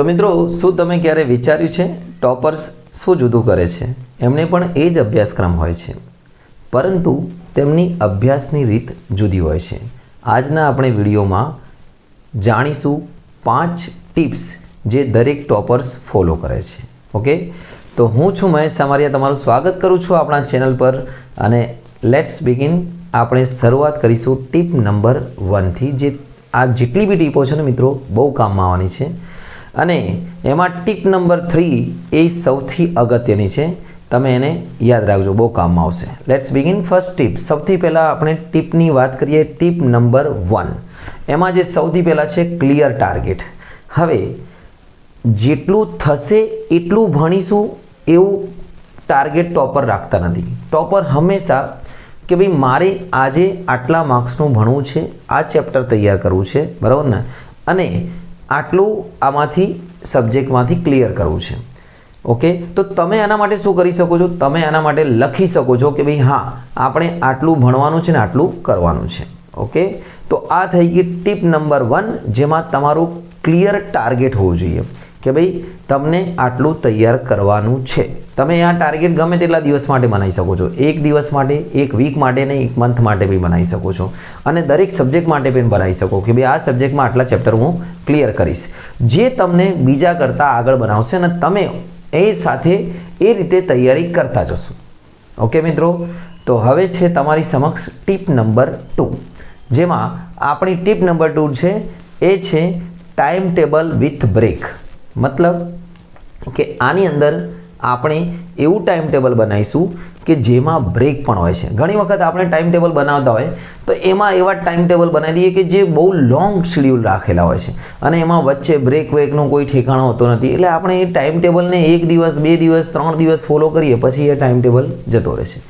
તો મિત્રો, શું તમે ક્યારે વિચાર્યું છે? ટોપર્સ શું જુદું કરે છે? એમને પણ એ જ અભ્યાસક્રમ હોય છે. પરંતુ તેમની અભ્યાસની રીત જુદી હોય છે. આજના આપણે વિડીયોમાં જાણીશું પાંચ ટિપ્સ જે દરેક ટોપર્સ ફોલો કરે છે. ઓકે? તો હું છું મહેશ સામારિયા. તમારું સ્વાગત કરું છું આપણા ચેનલ પર અને લેટ્સ બિગિન આપણે શરૂઆત કરીશું ટીપ નંબર વનથી, જે આ જેટલી બી ટીપો છે ને મિત્રો, બહુ કામમાં આવવાની છે. અને એમાં ટીપ નંબર થ્રી એ સૌથી અગત્યની છે. તમે એને યાદ રાખજો, બહુ કામમાં આવશે. લેટ્સ બિગિન ફર્સ્ટ ટીપ સૌથી પહેલાં આપણે ટીપની વાત કરીએ, ટીપ નંબર વન. એમાં જે સૌથી પહેલાં છે ક્લિયર ટાર્ગેટ હવે, જેટલું થશે એટલું ભણીશું એવું ટાર્ગેટ ટોપર રાખતા નથી. ટોપર હંમેશા કે ભાઈ, મારે આજે આટલા માર્ક્સનું ભણવું છે, આ ચેપ્ટર તૈયાર કરવું છે, બરાબર ને? અને આટલું આમાંથી સબ્જેક્ટમાંથી ક્લિયર કરવું છે. ઓકે તો તમે આના માટે શું કરી શકો છો? તમે આના માટે લખી શકો છો કે ભાઈ હા, આપણે આટલું ભણવાનું છે ને આટલું કરવાનું છે. ઓકે તો આ થઈ ગઈ ટીપ નંબર વન જેમાં તમારું ક્લિયર ટાર્ગેટ હોવું જોઈએ. કે ભાઈ, તમને આટલું તૈયાર કરવાનું છે. તમે આ ટાર્ગેટ ગમે તેટલા દિવસ માટે બનાવી શકો છો. એક દિવસ માટે, એક વીક માટે ને એક મંથ માટે બી બનાવી શકો છો. અને દરેક સબ્જેક્ટ માટે પણ બનાવી શકો કે ભાઈ, આ સબ્જેક્ટમાં આટલા ચેપ્ટર હું ક્લિયર કરીશ. જે તમને બીજા કરતાં આગળ બનાવશે અને તમે એ સાથે એ રીતે તૈયારી કરતા જશો. ઓકે મિત્રો? તો હવે છે તમારી સમક્ષ ટીપ નંબર ટુ જેમાં આપણી ટીપ નંબર ટુ છે, એ છે ટાઈમ ટેબલ વિથ બ્રેક મતલબ કે આની અંદર આપણે એવું ટાઈમ ટેબલ બનાવીશું કે જેમાં બ્રેક પણ હોય છે. ઘણી વખત આપણે ટાઈમ ટેબલ બનાવતા હોય તો એમાં એવા ટાઈમ ટેબલ બનાવી દઈએ કે જે બહુ લોંગ શેડ્યુલ રાખેલા હોય છે. અને એમાં વચ્ચે બ્રેક વેકનું કોઈ ઠેકાણો હોતો નથી. એટલે આપણે એ ટાઈમ ટેબલને એક દિવસ, બે દિવસ, ત્રણ દિવસ ફોલો કરીએ, પછી એ ટાઈમ ટેબલ જતો રહેશે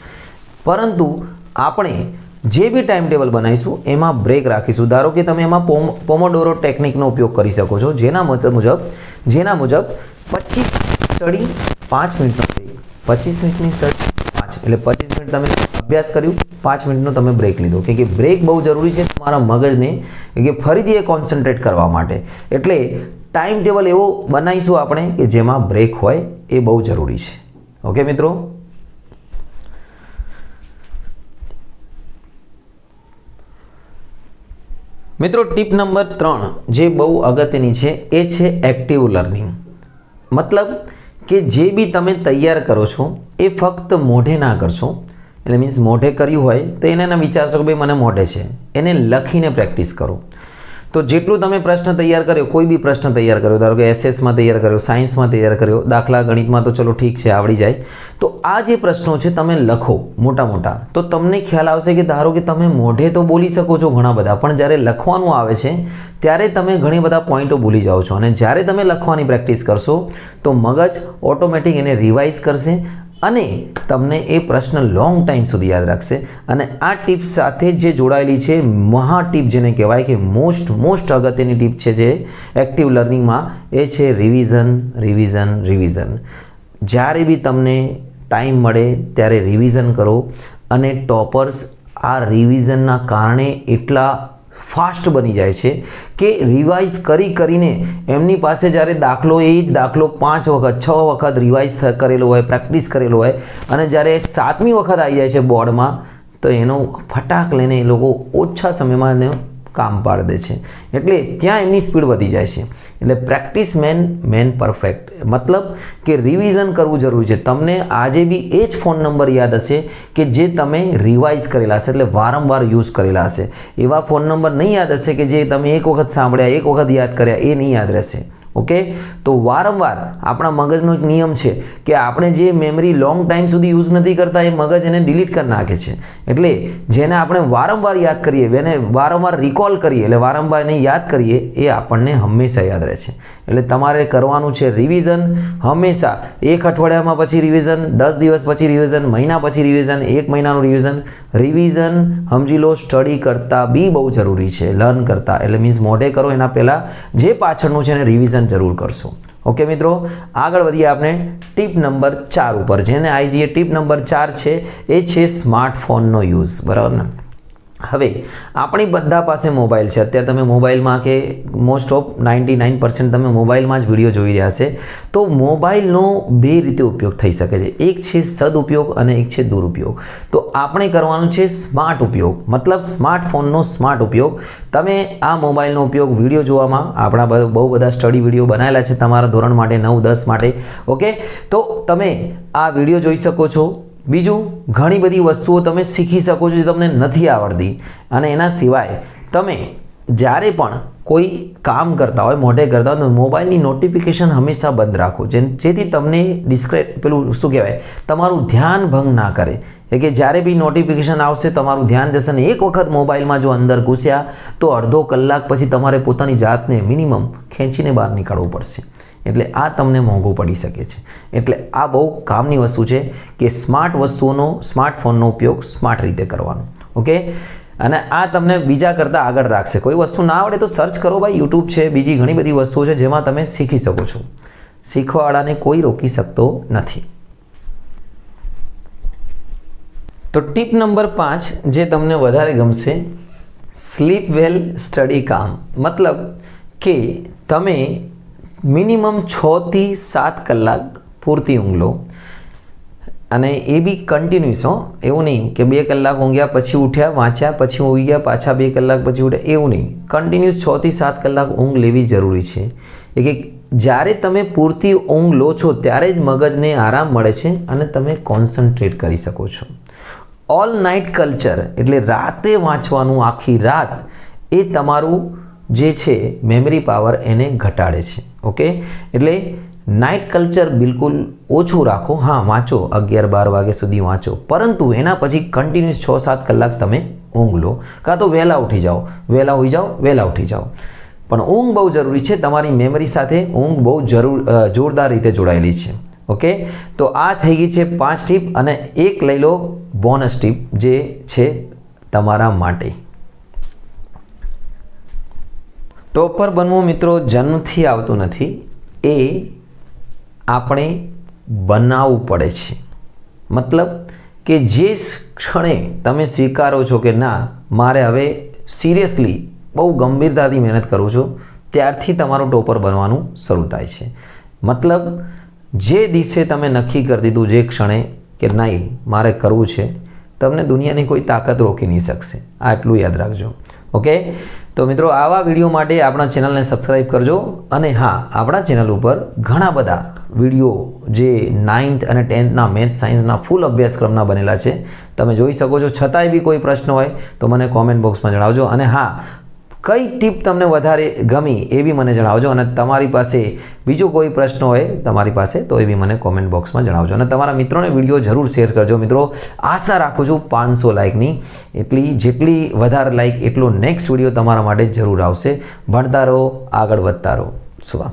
પરંતુ આપણે જે બી ટાઈમ ટેબલ બનાવીશું, એમાં બ્રેક રાખીશું. ધારો કે તમે એમાં પોમ પોમોડોરો ટેકનિકનો ઉપયોગ કરી શકો છો, જેના મત- મુજબ જેના મુજબ પચીસ સ્ટડી પાંચ મિનિટનો બ્રેક પચીસ મિનિટની સ્ટડી પાંચ. એટલે પચીસ મિનિટ તમે અભ્યાસ કર્યું, પાંચ મિનિટનો તમે બ્રેક લીધો. કે કે બ્રેક બહુ જરૂરી છે તમારા મગજને કે ફરીથી એ કોન્સન્ટ્રેટ કરવા માટે. એટલે ટાઈમ ટેબલ એવો બનાવીશું આપણે કે જેમાં બ્રેક હોય એ બહુ જરૂરી છે. ઓકે મિત્રો? મિત્રો ટીપ નંબર ત્રણ, જે બહુ અગત્યની છે, એ છે એક્ટિવ લર્નિંગ મતલબ કે જે બી તમે તૈયાર કરો છો, એ ફક્ત મોઢે ના કરશો. એટલે મીન્સ મોઢે કર્યું હોય, તો એને વિચારશો કે ભાઈ મને મોઢે છે. એને લખીને પ્રેક્ટિસ કરો. તો જેટલું તમે પ્રશ્ન તૈયાર કર્યો, કોઈ બી પ્રશ્ન તૈયાર કર્યો, ધારો કે એસએસમાં તૈયાર કર્યો સાયન્સમાં તૈયાર કર્યો, દાખલા ગણિતમાં તો ચલો ઠીક છે, આવડી જાય. તો આ જે પ્રશ્નો છે તમે લખો મોટા મોટા. તો તમને ખ્યાલ આવશે કે ધારો કે તમે મોઢે તો બોલી શકો છો ઘણા બધા, પણ જ્યારે લખવાનું આવે છે, ત્યારે તમે ઘણી બધા પોઈન્ટો ભૂલી જાઓ છો. અને જ્યારે તમે લખવાની પ્રેક્ટિસ કરશો, તો મગજ ઓટોમેટિક એને રિવાઇઝ કરશે અને તમને એ પ્રશ્ન લોંગ ટાઈમ સુધી યાદ રાખશે. અને આ ટીપ સાથે જે જોડાયેલી છે, મહા ટીપ જેને કહેવાય કે મોસ્ટ મોસ્ટ અગત્યની ટીપ છે જે એક્ટિવ લર્નિંગમાં એ છે રિવિઝન રિવિઝન રિવિઝન જ્યારે બી તમને ટાઈમ મળે ત્યારે રિવિઝન કરો. અને ટોપર્સ આ રિવિઝનના કારણે એટલા ફાસ્ટ બની જાય છે કે રિવાઇઝ કરી કરીને એમની પાસે જ્યારે દાખલો એ જ દાખલો પાંચ વખત, છ વખત રિવાઇઝ કરેલો હોય, પ્રેક્ટિસ કરેલો હોય અને જ્યારે સાતમી વખત આવી જાય છે બોર્ડમાં, તો એનો ફટાક લઈને એ લોકો ઓછા સમયમાં કામ પાડી દે છે. એટલે ત્યાં એમની સ્પીડ વધી જાય છે. એટલે પ્રેક્ટિસ મેન મેન પરફેક્ટ મતલબ કે રિવિઝન કરવું જરૂરી છે. તમને આજે બી એ જ ફોન નંબર યાદ હશે કે જે તમે રિવાઇઝ કરેલા હશે, એટલે વારંવાર યુઝ કરેલા હશે. એવા ફોન નંબર નહીં યાદ હશે કે જે તમે એક વખત સાંભળ્યા, એક વખત યાદ કર્યા, એ નહીં યાદ રહેશે. ઓકે? તો વારંવાર આપણા મગજનો એક નિયમ છે કે આપણે જે મેમરી લોંગ ટાઈમ સુધી યુઝ નથી કરતા, એ મગજ એને ડિલીટ કરી નાખે છે. એટલે જેને આપણે વારંવાર યાદ કરીએ એને વારંવાર રિકોલ કરીએ, એટલે વારંવાર એને યાદ કરીએ, એ આપણને હંમેશા યાદ રહે છે. એટલે તમારે કરવાનું છે રિવિઝન હંમેશા એક અઠવાડિયામાં પછી રિવિઝન દસ દિવસ પછી રિવિઝન મહિના પછી રિવિઝન એક મહિનાનું રિવિઝન રિવિઝન સમજી લો સ્ટડી કરતાં બી બહુ જરૂરી છે. લર્ન કરતાં. એટલે મીન્સ મોઢે કરો, એના પહેલાં જે પાછળનું છે એને રિવિઝન જરૂર કરશો. ઓકે મિત્રો, આગળ વધીએ આપણે ટીપ નંબર ચાર ઉપર. જેને આઈ જઈએ ટીપ નંબર ચાર છે, એ છે સ્માર્ટફોનનો યુઝ બરાબર ને? હવે, આપણી બધા પાસે મોબાઈલ છે. અત્યારે તમે મોબાઈલમાં કે most of ninety nine percent તમે મોબાઈલમાં જ વીડિયો જોઈ રહ્યા છે. તો મોબાઈલનો બે રીતે ઉપયોગ થઈ શકે છે. એક છે સદઉપયોગ અને એક છે દુરુપયોગ. તો આપણે કરવાનું છે સ્માર્ટ ઉપયોગ. મતલબ સ્માર્ટફોનનો સ્માર્ટ ઉપયોગ. તમે આ મોબાઈલનો ઉપયોગ વીડિયો જોવામાં, આપણા બહુ બધા સ્ટડી વીડિયો બનાવેલા છે તમારા ધોરણ માટે, નવ દસ માટે. ઓકે? તો તમે આ વીડિયો જોઈ શકો છો. બીજું, ઘણી બધી વસ્તુઓ તમે શીખી શકો છો જે તમને નથી આવડતી. અને એના સિવાય, તમે જ્યારે પણ કોઈ કામ કરતા હોય, મોઢે કરતા હોય, તો મોબાઈલની નોટિફિકેશન હંમેશા બંધ રાખો. જેથી તમને ડિસ્ક્રેટ પેલું શું કહેવાય? તમારું ધ્યાન ભંગ ના કરે. કે જ્યારે બી નોટિફિકેશન આવશે, તમારું ધ્યાન જશે ને એક વખત મોબાઈલમાં જો અંદર ઘૂસ્યા, તો અડધો કલાક પછી તમારે પોતાની જાતને મિનિમમ ખેંચીને બહાર નીકળવું પડશે. એટલે આ તમને મોંઘું પડી શકે છે. એટલે આ બહુ કામની વસ્તુ છે કે સ્માર્ટ વસ્તુઓનો સ્માર્ટફોનનો ઉપયોગ સ્માર્ટ રીતે કરવાનો. ઓકે? અને આ તમને બીજા કરતાં આગળ રાખશે. કોઈ વસ્તુ ના આવડે તો સર્ચ કરો ભાઈ. યુટ્યુબ છે, બીજી ઘણી બધી વસ્તુઓ છે જેમાં તમે શીખી શકો છો. શીખવાવાળાને કોઈ રોકી શકતો નથી. તો ટીપ નંબર પાંચ જે તમને વધારે ગમશે, સ્લીપ વેલ સ્ટડી કામ. મતલબ કે તમે મિનિમમ છથી સાત કલાક પૂરતી ઊંઘ લો અને એ બી કન્ટિન્યુઅસ હો. એવું નહીં કે બે કલાક ઊંઘ્યા પછી ઉઠ્યા, વાંચ્યા પછી ઊંઘી ગયા, પાછા બે કલાક પછી ઉઠ્યા. એવું નહીં. કન્ટિન્યુઅસ છથી સાત કલાક ઊંઘ લેવી જરૂરી છે. એ કે જ્યારે તમે પૂરતી ઊંઘ લો છો, ત્યારે જ મગજને આરામ મળે છે અને તમે કોન્સન્ટ્રેટ કરી શકો છો. ઓલ નાઇટ કલ્ચર એટલે રાતે વાંચવાનું આખી રાત, એ તમારું જે છે મેમરી પાવર એને ઘટાડે છે. ઓકે એટલે નાઇટ કલ્ચર બિલકુલ ઓછું રાખો. હા, વાંચો. અગિયાર બાર વાગ્યા સુધી વાંચો. પરંતુ એના પછી કન્ટિન્યુઅસ છ સાત કલાક તમે ઊંઘ લો. કાં તો વહેલા ઉઠી જાઓ. વહેલા હોઈ જાઓ, વહેલા ઉઠી જાઓ. પણ ઊંઘ બહુ જરૂરી છે. તમારી મેમરી સાથે ઊંઘ બહુ જરૂર જોરદાર રીતે જોડાયેલી છે. ઓકે? તો આ થઈ ગઈ છે પાંચ ટીપ અને એક લઈ લો બોનસ ટીપ જે છે તમારા માટે. ટોપર બનવું મિત્રો જન્મથી આવતું નથી. એ આપણે બનાવવું પડે છે. મતલબ કે જે ક્ષણે તમે સ્વીકારો છો કે ના, મારે હવે સિરિયસલી બહુ ગંભીરતાથી મહેનત કરું છું, ત્યારથી તમારું ટોપર બનવાનું શરૂ થાય છે. મતલબ જે દિવસે તમે નક્કી કરી દીધું જે ક્ષણે કે નહીં, મારે કરવું છે, તમને દુનિયાની કોઈ તાકાત રોકી નહીં શકશે. આ એટલું યાદ રાખજો. ઓકે? તો મિત્રો, આવા વીડિયો માટે આપણા ચેનલને સબસ્ક્રાઈબ કરજો અને હા, આપણા ચેનલ ઉપર ઘણા બધા વીડિયો જે નાઇન્થ અને ટેન્થના મેથ, સાયન્સના ફૂલ અભ્યાસક્રમના બનેલા છે. તમે જોઈ શકો છો, છતાંય બી કોઈ પ્રશ્ન હોય તો મને કોમેન્ટ બોક્સમાં જણાવજો અને હા કઈ ટીપ તમને વધારે ગમી એ બી મને જણાવજો અને તમારી પાસે બીજો કોઈ પ્રશ્ન હોય તમારી પાસે, તો એ બી મને કોમેન્ટ બોક્સમાં જણાવજો. અને તમારા મિત્રોને વીડિયો જરૂર શેર કરજો. મિત્રો, આશા રાખું છું પાંચસો લાઇકની એટલી, જેટલી વધારે લાઇક એટલો નેક્સ્ટ વીડિયો તમારા માટે જરૂર આવશે. ભણતા રહો, આગળ વધતા રહો. શુભમ